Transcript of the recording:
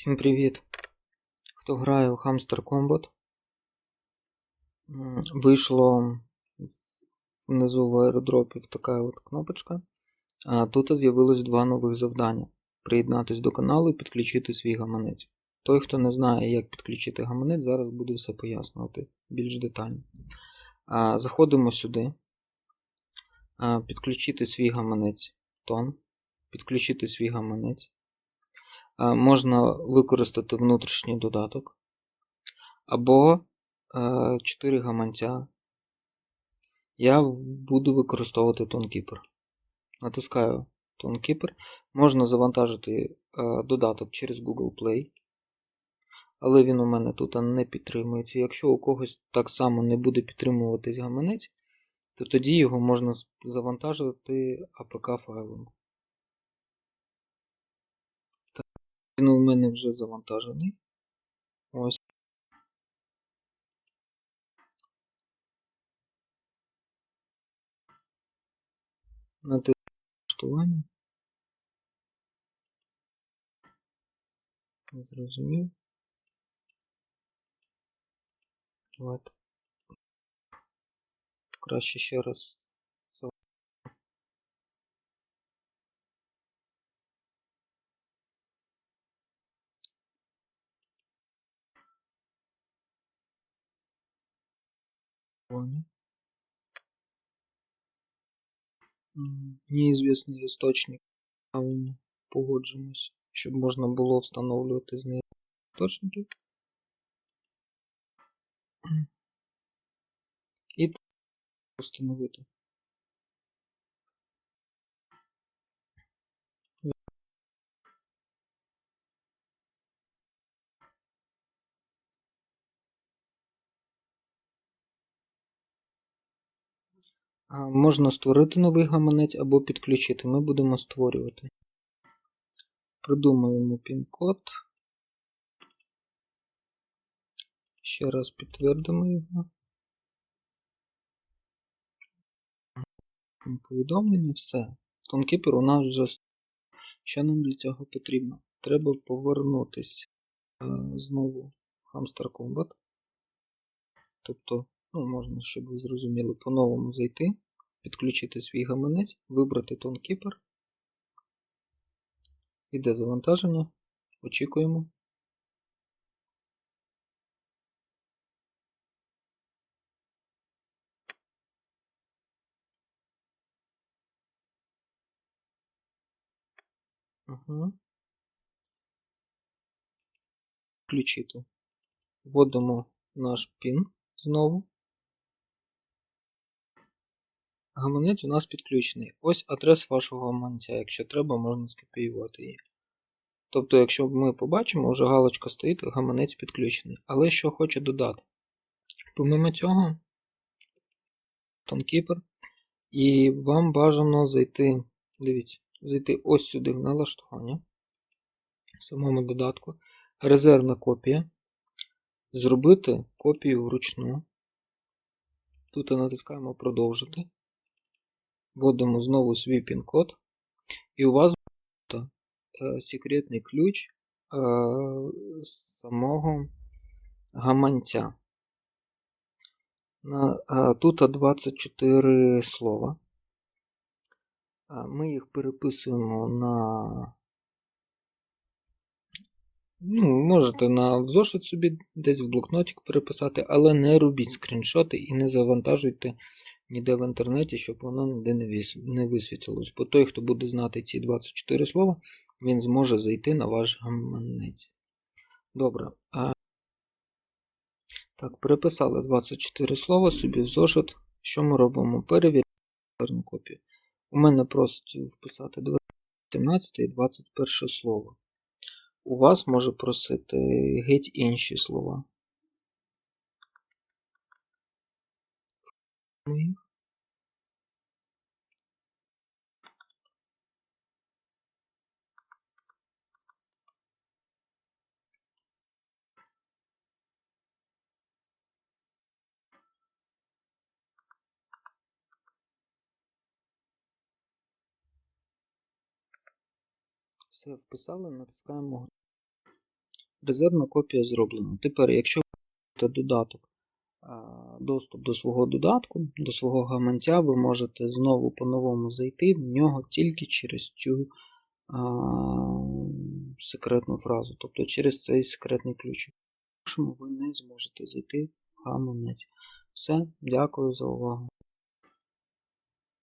Всім привіт! Хто грає в Hamster Combat? Вийшло внизу в аеродропі така от кнопочка. А тут з'явилось два нових завдання: приєднатись до каналу і підключити свій гаманець. Той, хто не знає, як підключити гаманець, зараз буду все пояснювати більш детально. А, Заходимо сюди. А, Підключити свій гаманець тон. Підключити свій гаманець. Можна використати внутрішній додаток. Або 4 гаманця. Я буду використовувати ToneKeeper. Натискаю ToneKeeper. Можна завантажити е, додаток через Google Play. Але він у мене тут не підтримується. Якщо у когось так само не буде підтримуватись гаманець, то тоді його можна завантажити APK файлом. Так, Він у мене вже завантажений. Ось. Натискаю налаштування. Не зрозумів. Давайте. Краще ще раз. Неізвісний істочник. Правильно погоджуємось, щоб можна було встановлювати з неї істочники. І так встановити. Можна створити новий гаманець або підключити. Ми будемо створювати. Придумаємо пін-код. Ще раз підтвердимо його. Повідомлення, все. Тонкіпер у нас вже. Що нам для цього потрібно? Треба повернутися е, знову в Hamster Combat. Тобто, ну, можна, щоб ви зрозуміли, по-новому зайти, підключити свій гаманець, вибрати ToneKeeper. Іде завантаження. Очікуємо. Угу. Включити. Вводимо наш пін знову. Гаманець у нас підключений. Ось адрес вашого гаманця. Якщо треба, можна скопіювати її. Тобто, якщо ми побачимо, вже галочка стоїть, гаманець підключений. Але що хочу додати. Помимо цього, ToneKeeper, і вам бажано зайти, дивіться, зайти ось сюди в налаштування в самому додатку, резервна копія, зробити копію вручну. Тут натискаємо продовжити. Вводимо знову свій пін-код, і у вас буде е, секретний ключ е, самого гаманця. Е, тут 24 слова. Ми їх переписуємо на. Ну, можете на в зошит собі десь в блокнотик переписати, але не робіть скріншоти і не завантажуйте ніде в інтернеті, щоб воно ніде не вис- висвітилось. Бо той, хто буде знати ці 24 слова, він зможе зайти на ваш гаманець. Добре. Так, переписали 24 слова собі в зошит. Що ми робимо? Перевіряємо копію. У мене просить вписати 17 і 21 слово. У вас може просити геть інші слова. Мої. Все вписали, натискаємо Резервна копія зроблена. Тепер, якщо додаток, доступ до свого додатку, до свого гаманця, ви можете знову по-новому зайти в нього тільки через цю а, секретну фразу, тобто через цей секретний ключ. Ви не зможете зайти в гаманець. Все, дякую за увагу.